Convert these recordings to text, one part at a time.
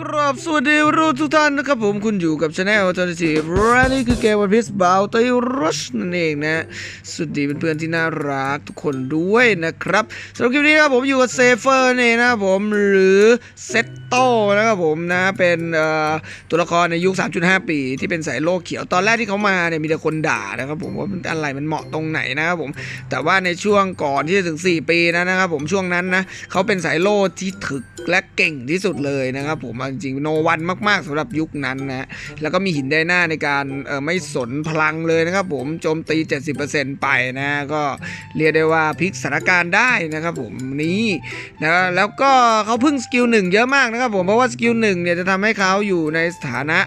กราบสวัสดีรู้ทุกท่านนะครับผมคุณอยู่กับช anel Alternative และนี่คือเกมวันพีซบาวต y รัชนั่นเองนะสวัสดีเพื่อนๆที่น่ารักทุกคนด้วยนะครับสำหรับคลิปนี้นะครับผมอยู่กับเซฟเฟอร์นี่นะครับผมหรือเซตโตนะครับผมนะเป็นตัวละครในยุค 3.5 ปี ที่เป็นสายโลกเขียวตอนแรกที่เขามาเนี่ยมีแต่คนด่านะครับผมว่ามันอะไรมันเหมาะตรงไหนนะครับผมแต่ว่าในช่วงก่อนที่จะถึง 4 ปีนะนะครับผมช่วงนั้นนะเขาเป็นสายโลดที่ถึกและเก่งที่สุดเลยนะครับผมเอาจริงโนวันมาก ๆสำหรับยุคนั้นนะแล้วก็มีหินไดหน้าในการไม่สนพลังเลยนะครับผมโจมตี 70%ไปนะก็เรียกได้ว่าพลิกสถานการณ์ได้นะครับผมนี้นะแล้วก็เขาพึ่งสกิลหนึ่งเยอะมากนะครับผมเพราะว่าสกิลหนึ่งเนี่ยจะทำให้เขาอยู่ในสถานะ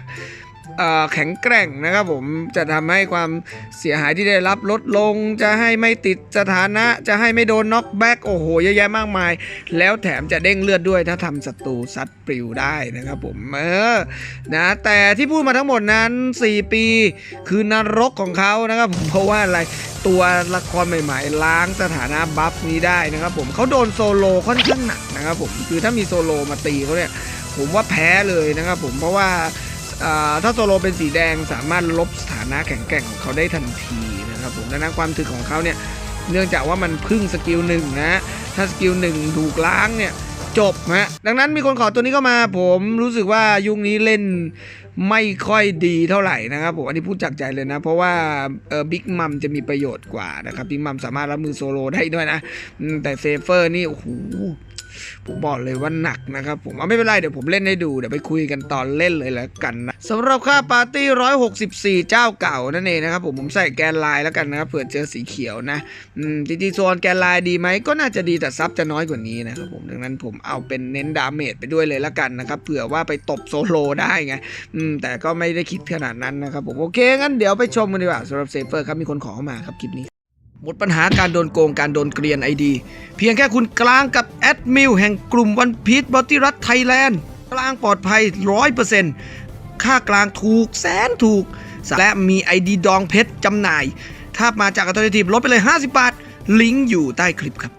แข็งแกร่งนะครับผมจะทำให้ความเสียหายที่ได้รับลดลง จะให้ไม่ติดสถานะ จะให้ไม่โดนน็อกแบ็กโอ้โหเยอะแยะมากมาย แล้วแถมจะเด้งเลือดด้วยถ้าทำศัตรูซัดปลิวได้นะครับผมเออนะแต่ที่พูดมาทั้งหมดนั้น 4 ปี คือนรกของเขานะครับผมเพราะว่าอะไรตัวละครใหม่ๆ ล้างสถานะบัฟนี้ได้นะครับผมเขาโดนโซโลค่อนข้างหนักนะครับผมคือถ้ามีโซโลมาตีเขาเนี่ยผมว่าแพ้เลยนะครับผมเพราะว่า ถ้าโซโลเป็นสีแดงสามารถลบสถานะแข็งแกร่งของเขาได้ทันทีนะครับผมดังนั้นความถึกของเขาเนี่ยเนื่องจากว่ามันพึ่งสกิลหนึ่งนะถ้าสกิลหนึ่งถูกล้างเนี่ยจบฮะดังนั้นมีคนขอตัวนี้เข้ามา ผมรู้สึกว่ายุคนี้เล่นไม่ค่อยดีเท่าไหร่นะครับผมอันนี้พูดจากใจเลยนะ เพราะว่าเออบิ๊กมัมจะมีประโยชน์กว่านะครับบิ๊กมัมสามารถรับมือโซโลได้ด้วยนะ แต่เซฟเฟอร์นี่โอ้โห ผมบอกเลยว่าหนักนะครับผมเอาไม่เป็นไรเดี๋ยวผมเล่นให้ดูเดี๋ยวไปคุยกันตอนเล่นเลยแล้วกันนะสำหรับค่าปาร์ตี้ 164 เจ้าเก่านั่นเองนะครับผมผมใส่แกนลายแล้วกันนะครับเผื่อเจอสีเขียวนะอืมจริงๆโซนแกนลายดีไหมก็น่าจะดีแต่ซับจะน้อยกว่านี้นะครับผมดังนั้นผมเอาเป็นเน้นดาเมจไปด้วยเลยแล้วกันนะครับเผื่อว่าไปตบโซโลได้ไงอืมแต่ก็ไม่ได้คิดขนาดนั้นนะครับผมโอเคงั้นเดี๋ยวไปชมกันดีกว่าสำหรับเซฟเฟอร์ครับมีคนขอมาครับคลิปนี้ หมดปัญหาการโดนโกงการโดนเกลียนไอดี เพียงแค่คุณกลางกับแอดมิลแห่งกลุ่มวันพี e บอตี้รัฐไทยแลนด์กลางปลอดภัย 100%ค่ากลางถูกแสนถูก และมีไอดีดองเพชรจำหน่าย ถ้ามาจากอัตโนมัติลดไปเลย 50 บาท ลิงก์อยู่ใต้คลิปครับ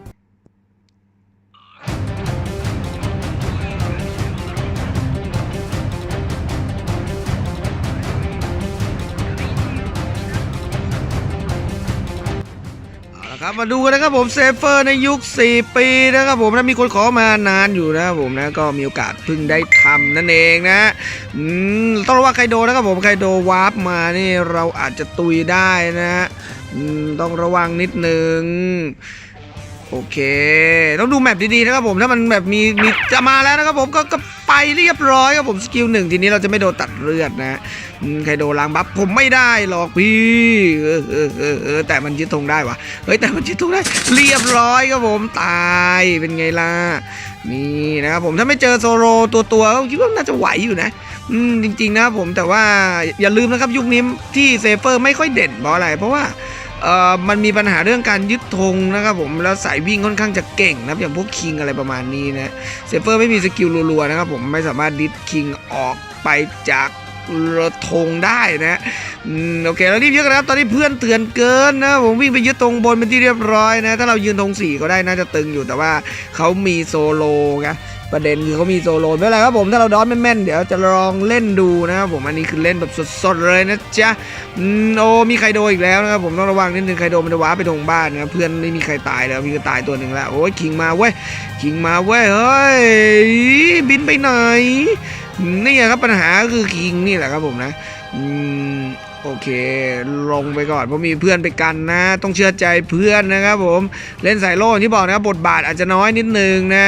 ครับมาดูกันนะครับผมเซฟเฟอร์ในยุค 4 ปีนะครับผมนะมีคนขอมานานอยู่นะครับผมนะก็มีโอกาสเพิ่งได้ทำนั่นเองนะอืมต้องระวังไคโดนะครับผมไคโดวาร์ปมานี่เราอาจจะตุยได้นะฮะอืมต้องระวังนิดนึงโอเค ต้องดูแมปดีๆนะครับผมถ้ามันแบบมีมีจะมาแล้วนะครับผมก็ก็ไปเรียบร้อยครับผมสกิลหนึ่งทีนี้เราจะไม่โดนตัดเลือดนะ อืมใครโดนล้างบัฟผมไม่ได้หรอกพี่เออเออเออเออแต่มันยึดธงได้วะเฮ้ยแต่มันยึดธงได้ เรียบร้อยครับผมตายเป็นไงล่ะนี่นะครับผมถ้าไม่เจอโซโลตัวตัวก็คิดว่าน่าจะไหวอยู่นะอืมจริง ๆ นะครับผมแต่ว่าอย่าลืมนะครับยุคนี้ที่เซเฟอร์ไม่ค่อยเด่นเพราะอะไร เพราะว่าเอ่อมันมีปัญหาเรื่องการยึดธงนะครับผมแล้วสายวิ่งค่อนข้างจะเก่งนะครับอย่างพวกคิงอะไรประมาณนี้นะเซเฟอร์ไม่มีสกิลรัวๆนะครับผมไม่สามารถดิสคิงออกไปจาก ธงได้นะอืมโอเคแล้วรีบยึดกันนะครับตอนนี้เพื่อนเตือนเกินนะผมวิ่งไปยึดธงบนเป็นที่เรียบร้อยนะ ถ้าเรายืนธงสี่ก็ได้น่าจะตึงอยู่แต่ว่าเขามีโซโลไงประเด็นคือเขามีโซโลไม่เป็นไรครับผมถ้าเราดอนแม่นๆเดี๋ยวจะลองเล่นดูนะครับผมอันนี้คือเล่นแบบสดๆเลยนะจ๊ะอืมโอ้มีไครโดอีกแล้วนะครับผมต้องระวังนิดนึงไครโดมันจะว้าไปตรงบ้านนะเพื่อนไม่มีใครตายแล้วมีก็ตายตัวหนึ่งแล้วโอ้ยคิงมาเว้ยคิงมาเว้ยเฮ้ยบินไปไหน นี่ไงครับปัญหาก็คือคิงนี่แหละครับผมนะอืมโอเค ลงไปก่อนเพราะมีเพื่อนไปกันนะ ต้องเชื่อใจเพื่อนนะครับผมเล่นสายโล่ที่บอกนะครับบทบาทอาจจะน้อยนิดนึงนะ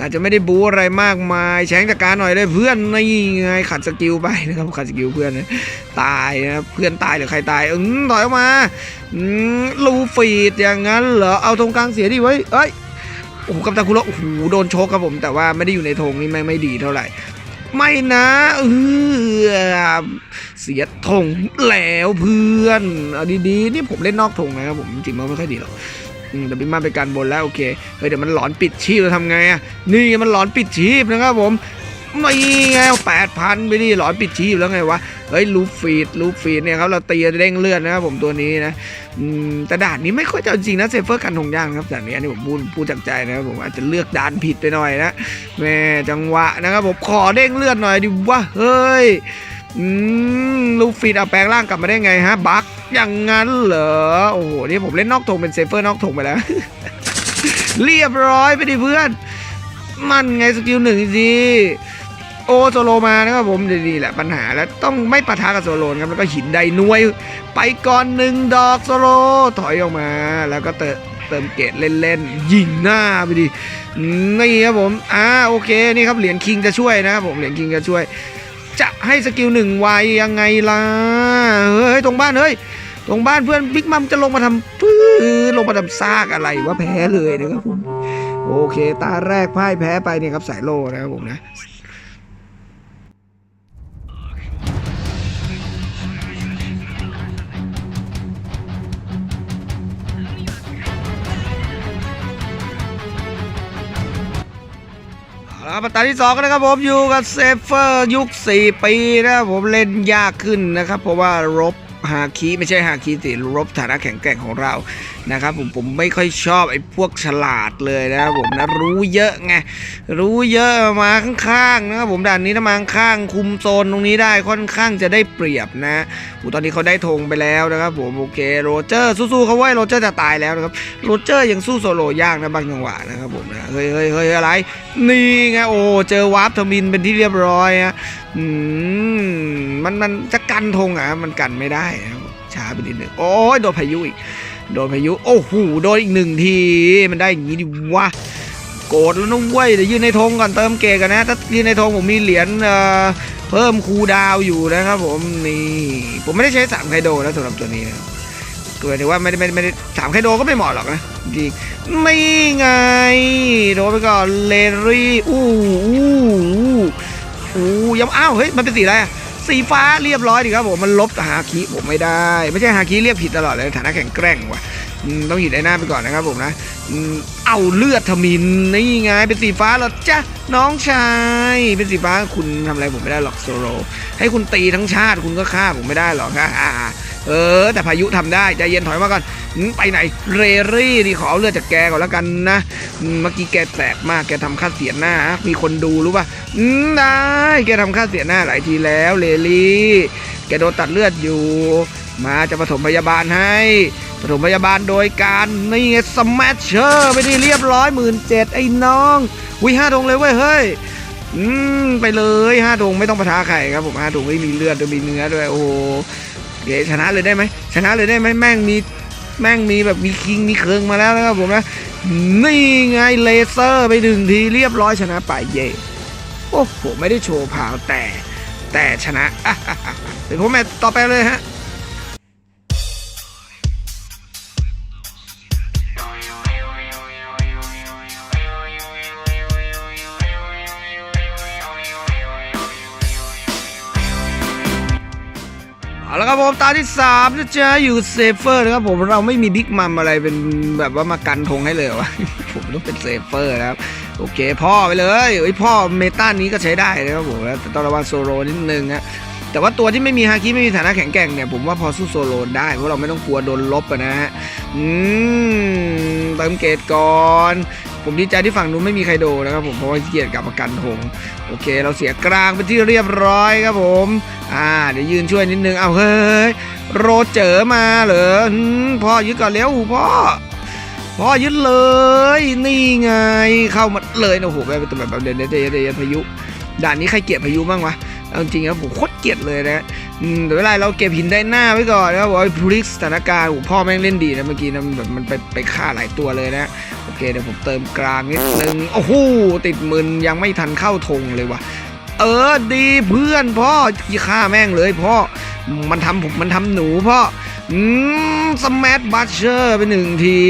อาจจะไม่ได้บูอะไรมากมายแฉงจากการหน่อยเลยเพื่อนนี่ไงขัดสกิลไปนะครับขัดสกิลเพื่อนนะตายนะเพื่อนตายหรือใครตายอืมถอยออกมาอืมลูฟีดอย่างนั้นเหรอเอาธงกลางเสียดิไว้เอ้ยโอ้โหกัปตันคุโรโอ้โหโดนโชกครับผมแต่ว่าไม่ได้อยู่ในธงนี่ไม่ไม่ดีเท่าไหร่ ไม่นะเออเสียธงแล้วเพื่อนเอาดีๆนี่ผมเล่นนอกธงนะครับผมจริงๆมันไม่ค่อยดีหรอกแต่พี่มาเป็นการบนแล้วโอเคเฮ้ยเดี๋ยวมันหลอนปิดชีพเราทำไงอะนี่มันหลอนปิดชีพนะครับผม ไม่ไงแปดพันไปดิหลอนปิดชีพแล้วไงวะ เฮ้ยลูฟฟีดลูฟฟีดเนี่ยครับเราตีเด้งเลือดนะครับผมตัวนี้นะอืมแต่ด่านนี้ไม่ค่อยจะจริงนะเซฟเฟอร์กันธงย่างครับด่านนี้อันนี้ผมพูดพูดจากใจนะครับผมอาจจะเลือกด่านผิดไปหน่อยนะแม่จังหวะนะครับผมขอเด้งเลือดหน่อยดิวะเฮ้ยอืมลูฟิดเอาแปลงร่างกลับมาได้ไงฮะบั๊กอย่างนั้นเหรอโอ้โหนี่ผมเล่นนอกธงเป็นเซฟเฟอร์นอกธงไปแล้ว เรียบร้อยไปดิเพื่อน มันไงสกิลหนึ่งสิ โอโซโลมานะครับผมนี่แหละปัญหาแล้วต้องไม่ปะทะกับโซโลนครับแล้วก็หินใดหน่วย ไปก่อนหนึ่งดอกโซโลถอยออกมา แล้วก็เติมเติมเกตเล่นๆ ยิงหน้าไปดินี่ครับผมอ่าโอเคนี่ครับเหรียญคิงจะช่วยนะครับผมเหรียญคิงจะช่วย จะให้สกิลหนึ่งไวยังไงล่ะเฮ้ยตรงบ้านเฮ้ยตรงบ้านเพื่อนบิ๊กมัมจะลงมาทำพื้นลงมาทำซากอะไรวะแพ้เลยนะครับผมโอเค ตาแรกพ่ายแพ้ไปเนี่ยครับสายโลนะครับผมนะ ครับตาที่สองนะครับผมอยู่กับเซฟเฟอร์ยุค 4 ปีนะครับผมเล่นยากขึ้นนะครับ เพราะว่ารบ ฮาคีไม่ใช่ฮาคีสิรบฐานะแข็งแกร่งของเรานะครับผมผมไม่ค่อยชอบไอ้พวกฉลาดเลยนะครับผมนะรู้เยอะไงรู้เยอะมาข้างๆนะครับผมด่านนี้ถ้ามาข้างคุมโซนตรงนี้ได้ค่อนข้างจะได้เปรียบนะโอ้ตอนนี้เขาได้ธงไปแล้วนะครับผมโอเคโรเจอร์สู้ๆเขาไว้โรเจอร์จะตายแล้วนะครับโรเจอร์ยังสู้โซโลยากนะบางจังหวะนะครับผมนะเฮ้ยเฮ้ยเฮ้ยอะไร นี่ไงโอ้เจอวาร์ปทมินเป็นที่เรียบร้อยฮะอืมมันมันจะกันธงอะมันกันไม่ได้ ช้าไปนิดนึงโอ้ยโดนพายุอีก โดนพายุ โอ้โห โดนอีกหนึ่งที มันได้อย่างนี้ดิวะ โกรธแล้วนุ่งเว้ยเดี๋ยวยืนในธงก่อนเติมเกกันนะ ถ้ายืนในธงผมมีเหรียญเอ่อเพิ่มคูดาวอยู่นะครับผม นี่ ผมไม่ได้ใช้สามไคโดนะสำหรับตัวนี้นะครับตัวถือว่าไม่ได้ไม่ได้ไม่ได้สามไคโดก็ไม่เหมาะหรอกนะจริงไม่ไง โดนไปก่อนเลรี่ อู้อู้อู้อู้ยังอ้าว เฮ้ย มันเป็นสีอะไรอะ สีฟ้าเรียบร้อยดีครับผมมันลบฮาคิผมไม่ได้ ไม่ใช่ฮาคิเรียกผิดตลอดเลยฐานะแข็งแกร่งว่ะต้องหยิบไอ้หน้าไปก่อนนะครับผมนะเอาเลือดทมินนี่ไงเป็นสีฟ้าหรอจ้ะน้องชายเป็นสีฟ้าคุณทำอะไรผมไม่ได้หรอกโซโลให้คุณตีทั้งชาติคุณก็ฆ่าผมไม่ได้หรอกฮะ เออ แต่พายุทำได้ใจเย็นถอยมาก่อนไปไหนเรรี่นี่ขอเอาเลือดจากแกก่อนแล้วกันนะเมื่อกี้แกแสบมากแกทำค่าเสียหน้า มีคนดูรู้ป่ะได้แกทำค่าเสียหน้าหลายทีแล้วเรรี่ แกโดนตัดเลือดอยู่ มาจะปฐมพยาบาลให้ปฐมพยาบาลโดยการนี่ไงสมัชเชอร์ไปดีเรียบร้อยหมื่นเจ็ดไอ้น้องวิห้าดงเลยเว้ยเฮ้ยอืมไปเลยห้าดงไม่ต้องปะทะใครครับผมห้าดงไม่มีเลือดด้วยมีเนื้อด้วยโอ้ เดี๋ยวชนะเลยได้ไหมชนะเลยได้ไหมแม่งมีแม่งมีแบบมีคิงมีเคิงมาแล้วนะครับผมนะนี่ไงเลเซอร์ไปหนึ่งทีเรียบร้อยชนะไปเย่โอ้โหไม่ได้โชว์พาวแต่แต่ชนะอะอะอะเดี๋ยวผมแมตต่อไปเลยฮะ ละครับผมตาที่3นะจ๊ะอยู่เซฟเฟอร์นะครับผมเราไม่มีบิ๊กมัมอะไรเป็นแบบว่ามากันธงให้เลยวะผมต้องเป็นเซฟเฟอร์นะครับโอเคพ่อไปเลยไอพ่อเมตานี้ก็ใช้ได้นะครับผมแล้วต่ต้องระวังโซโลนิดนึงนะแต่ว่าตัวที่ไม่มีฮาคิไม่มีฐานะแข็งแกร่งเนี่ยผมว่าพอสู้โซโลได้เพราะเราไม่ต้องกลัวโดนลบนะฮะอืมเติมเกตก่อน ผมดีใจที่ฝั่งนู้นไม่มีใครโดนนะครับผมเพราะว่าขี้เกียจกลับมากันธงโอเค เราเสียกลางเป็นที่เรียบร้อยครับผมอ่าเดี๋ยวยืนช่วยนิดนึงเอาเฮ้ยโรเจอมาเหรอพ่อยึดก่อนแล้วพ่อพ่อยึดเลย นี่ไงเข้ามาเลยนะโอ้โหแบบแบบแบบเดี๋ยวเดี๋ยวเดี๋ยวเดี๋ยวพายุด่านนี้ใครเกลียดพายุบ้างวะเอาจริงๆครับผมโคตรเกลียดเลยนะอืมเดี๋ยวเวลาเราเก็บหินได้หน้าไว้ก่อนนะครับอกว่าพลิกสถานการณ์พ่อแม่งเล่นดีนะเมื่อกี้นะมันแบบมันไปไปฆ่าหลายตัวเลยนะ เคเดี๋ยวผมเติมกลางนิดนึง โอ้โหติดมึนยังไม่ทันเข้าธงเลยว่ะ เออดีเพื่อนพ่อยี่ฆ่าแม่งเลยพ่อ มันทำผมมันทำหนูพ่อ อืมสมัทบัชเชอร์ไปหนึ่งที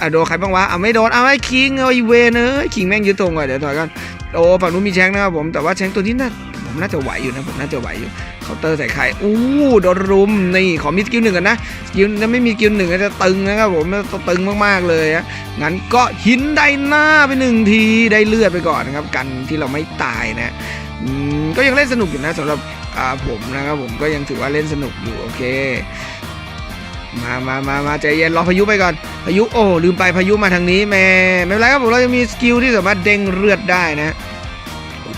อะโดนใครบ้างวะอะไม่โดนเอาไอ้คิงเอาไอ้เวนเอ้ยคิงแม่งยึดตรงก่อนเดี๋ยวถอยก่อนโอ้ฝั่งนู้นมีแชงนะครับผมแต่ว่าแชงตัวนี้น่าผมน่าจะไหวอยู่นะผมน่าจะไหวอยู่ เคาน์เตอร์ใส่ไข่อู้โดนรุมนี่ขอมีสกิลหนึ่งกันนะสกิลถ้าไม่มีสกิลหนึ่งก็จะตึงนะครับผมจะตึงมากๆเลยนะงั้นก็หินได้หน้าไปหนึ่งทีได้เลือดไปก่อนนะครับกันที่เราไม่ตายนะก็ยังเล่นสนุกอยู่นะสำหรับผมนะครับผมก็ยังถือว่าเล่นสนุกอยู่โอเคมามามามาใจเย็นรอพายุไปก่อน พายุโอ้ลืมไปพายุมาทางนี้แม่ไม่เป็นไรครับผมเราจะมีสกิลที่สามารถเด้งเลือดได้นะ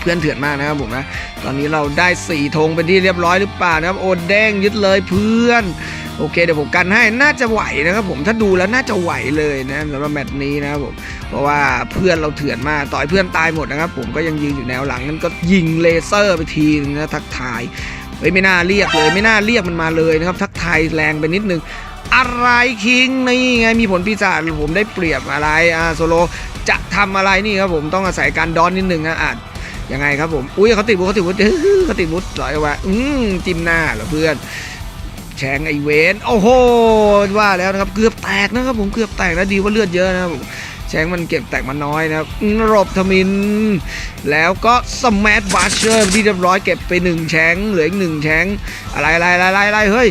พื่อนเถื่อนมากนะครับผมนะ ตอนนี้เราได้สี่ธงเป็นที่เรียบร้อยหรือเปล่านะครับโอ้เด้งยึดเลยเพื่อนโอเคเดี๋ยวผมกันให้น่าจะไหวนะครับผมถ้าดูแล้วน่าจะไหวเลยนะสำหรับแมตช์นี้นะครับผมเพราะว่าเพื่อนเราเถื่อนมากต่อยเพื่อนตายหมดนะครับผมก็ยังยืนอยู่แนวหลังนั้นก็ยิงเลเซอร์ไปทีนึงนะทักทายเฮ้ยไม่น่าเรียกเลยไม่น่าเรียกมันมาเลยนะครับทักทายแรงไปนิดนึงอะไรคิงนี่ไงมีผลปีศาจผมได้เปรียบอะไรอ่าโซโลจะทำอะไรนี่ครับผมต้องอาศัยการดอนนิดนึงนะอะ ยังไงครับผม อุ้ยเขาติดบุเขาติดบุเขาติดบุถอยออกมาอืมจิ้มหน้าเหรอเพื่อนแชงไอเวนโอ้โหว่าแล้วนะครับเกือบแตกนะครับผมเกือบแตกนะดีว่าเลือดเยอะนะครับผมแชงมันเก็บแตกมาน้อยนะครับอืมหลบทมิน แล้วก็สมัทบัชเชอร์ที่เรียบร้อยเก็บไปหนึ่งแชงเหลืออีกหนึ่งแชงอะไรอะไรอะไรอะไรเฮ้ย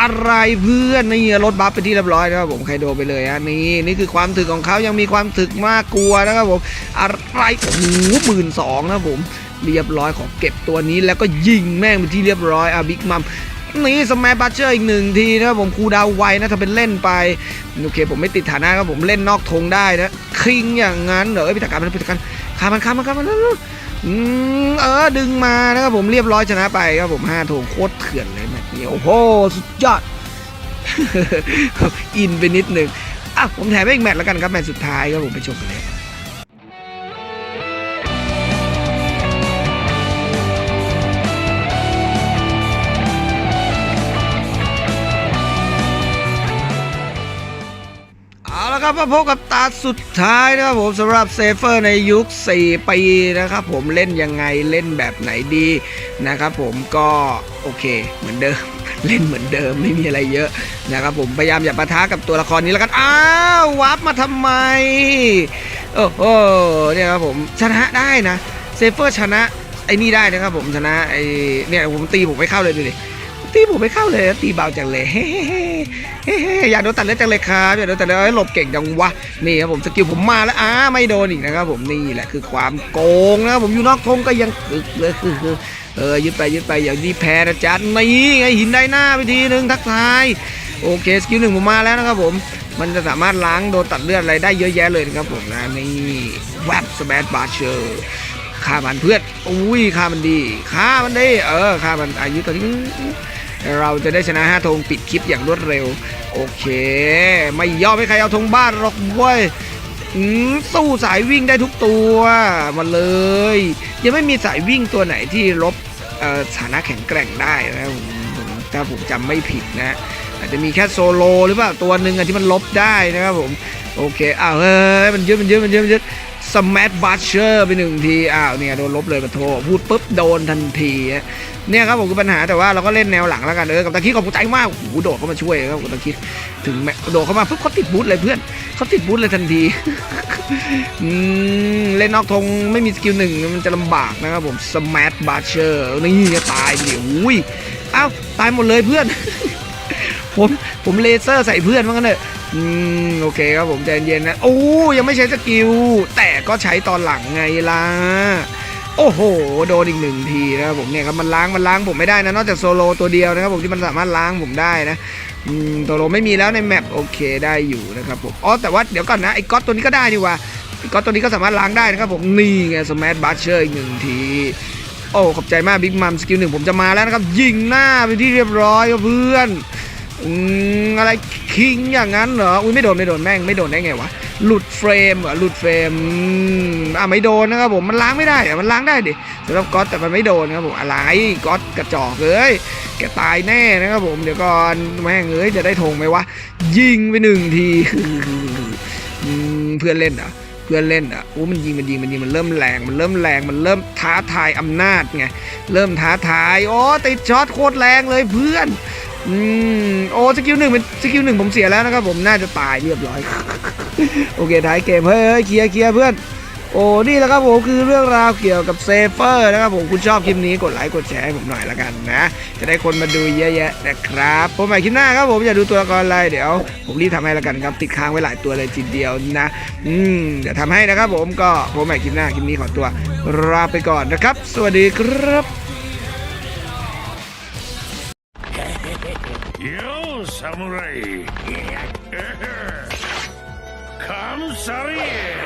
อะไรเพื่อนนี่รถบัฟไปที่เรียบร้อยนะครับผมใครโดไปเลยฮะนี่นี่คือความถึกของเขายังมีความถึกมากกลัวนะครับผมอะไรโอ้โหหมื่นสองนะครับผมเรียบร้อยของเก็บตัวนี้แล้วก็ยิงแม่งไปที่เรียบร้อยอะบิ๊กมัมนี่สมัยบัชเชอร์อีกหนึ่งทีนะครับผมคูดาวไวนะถ้าเป็นเล่นไปโอเคผมไม่ติดฐานะครับผมเล่นนอกธงได้นะคิงอย่างนั้นเหรออพิธาการมันพิธาการขามันขามันขามันล้วอืมเออดึงมานะครับผมเรียบร้อยชนะไปครับผมห้าโถงโคตรเถื่อนเลย นี่โอ้โหสุดยอด อินไปนิดหนึ่งอะผมแถมให้อีกแมตช์แล้วกันครับแมตช์สุดท้ายครับผมไปชมกันเลย ละครับมาพบกับตาสุดท้ายนะครับผมสำหรับเซฟเฟอร์ในยุค 4 ปีนะครับผมเล่นยังไงเล่นแบบไหนดีนะครับผมก็โอเคเหมือนเดิมเล่นเหมือนเดิมไม่มีอะไรเยอะนะครับผมพยายามอย่าปะทะกับตัวละครนี้แล้วกันอ้าววับมาทำไมโอ้โหเนี่ยครับผมชนะได้นะเซฟเฟอร์ชนะไอ้นี่ได้นะครับผมชนะไอ้เนี่ยผมตีผมไม่เข้าเลยดูดิ ตีผมไม่เข้าเลยตีเบาจังเลยเฮ้เฮ้เฮ้อย่าโดนตัดเลือดจังเลยครับอย่าโดนตัดเลือดหลบเก่งจังวะนี่ครับผมสกิลผมมาแล้วอ้าไม่โดนอีกนะครับผมนี่แหละคือความโกงนะครับผมอยู่นอกธงก็ยังอึกเลยคือเออยึดไปยึดไปอย่างนี้แพ้นะจ๊ะนี่ไงหินได้หน้าไปทีนึงทักทายโอเคสกิลหนึ่งผมมาแล้วนะครับผมมันจะสามารถล้างโดนตัดเลือดอะไรได้เยอะแยะเลยนะครับผมนะนี่แวบสแมทบาร์เชอร์ฆ่ามันเพื่อนอุ้ยฆ่ามันดีฆ่ามันดี เออฆ่ามันอายุตอนนี้ เราจะได้ชนะ5ธงปิดคลิปอย่างรวดเร็ว โอเค ไม่ยอมให้ใครเอาธงบ้านหรอกเว้ยสู้สายวิ่งได้ทุกตัวมาเลย ยังไม่มีสายวิ่งตัวไหนที่ลบเอ่อฐานะแข็งแกร่งได้นะผมถ้าผมจำไม่ผิดนะอาจจะมีแค่โซโลหรือเปล่าตัวหนึ่งที่มันลบได้นะครับผม โอเคอ้าวเฮ้ยมันยึดมันยึดมันยึดมันยึด สมัทบัชเชอร์ไปหนึ่งทีอ้าวเนี่ยโดนลบเลยมาโทพูดปุ๊บโดนทันทีเนี่ยครับผมคือปัญหาแต่ว่าเราก็เล่นแนวหลังแล้วกันเออกับตะคิดขอบคุณใจมากโอ้โหโดดเข้ามาช่วยครับกับตะคิดถึงแมโดดเข้ามาปุ๊บเขาติดบูทเลยเพื่อนเขาติดบูทเลยทันทีเล่นนอกธงไม่มีสกิลหนึ่งมันจะลำบากนะครับผมสมัทบัชเชอร์นี่ตายไปดิอุ้ยอ้าวตายหมดเลยเพื่อนผมผมเลเซอร์ใส่เพื่อนมั้งกันเนอะ อืมโอเคครับผมใจเย็นๆนะโอ้ยังไม่ใช้สกิล แต่ก็ใช้ตอนหลังไงล่ะโอ้โห โดนอีกหนึ่งทีนะครับผมเนี่ยครับมันล้างมันล้างผมไม่ได้นะ นอกจากโซโลตัวเดียวนะครับผมที่มันสามารถล้างผมได้นะอืมโซโลไม่มีแล้วในแมปโอเคได้อยู่นะครับผมอ๋อแต่ว่าเดี๋ยวก่อนนะไอ้ก๊อตตัวนี้ก็ได้นี่ว่าไอ้ก๊อตตัวนี้ก็สามารถล้างได้นะครับผมนี่ไงสมัทบัชเชอร์อีกหนึ่งที โอ้ขอบใจมากบิ๊กมัมสกิลหนึ่งผมจะมาแล้วนะครับยิงหน้าไปที่เรียบร้อยเพื่อน อืมอะไรคิงอย่างนั้นเหรอ อุ้ยไม่โดนไม่โดนแม่งไม่โดนได้ไงวะ หลุดเฟรมเหรอหลุดเฟรมอะไม่โดนนะครับผมมันล้างไม่ได้อะมันล้างได้ดิสำหรับก๊อตแต่มันไม่โดนนะครับผมอะไรก๊อตกระจอกเอ้ยแกตายแน่นะครับผมเดี๋ยวก่อนแม่งเอ้ยจะได้ธงไหมวะยิงไปหนึ่งทีเพื่อนเล่นอะเพื่อนเล่นอะโอ้มันยิง มันยิง มันยิง มันเริ่มแรง มันเริ่มแรง มันเริ่มท้าทายอำนาจไง เริ่มท้าทาย โอ้ติดช็อตโคตรแรงเลยเพื่อน อืมโอ้สกิลหนึ่งเป็นสกิลหนึ่งผมเสียแล้วนะครับผมน่าจะตายเรียบร้อย โอเคท้ายเกมเฮ้ยเฮ้ยเคลียร์เคลียร์เพื่อน โอ้นี่แหละครับผมคือเรื่องราวเกี่ยวกับเซฟเฟอร์นะครับผมคุณชอบคลิปนี้กดไลค์กดแชร์ให้ผมหน่อยละกันนะ จะได้คนมาดูเยอะแยะนะครับผมใหม่คลิปหน้าครับผมอยาดูตัวละครอะไรเดี๋ยว ผมรีบทำให้ละกันครับ ติดค้างไว้หลายตัวเลยทีเดียวนะ อืมเดี๋ยวทำให้นะครับผมก็ผมใหม่คลิปหน้าคลิปนี้ขอตัวลาไปก่อนนะครับ สวัสดีครับ Come, Sarir!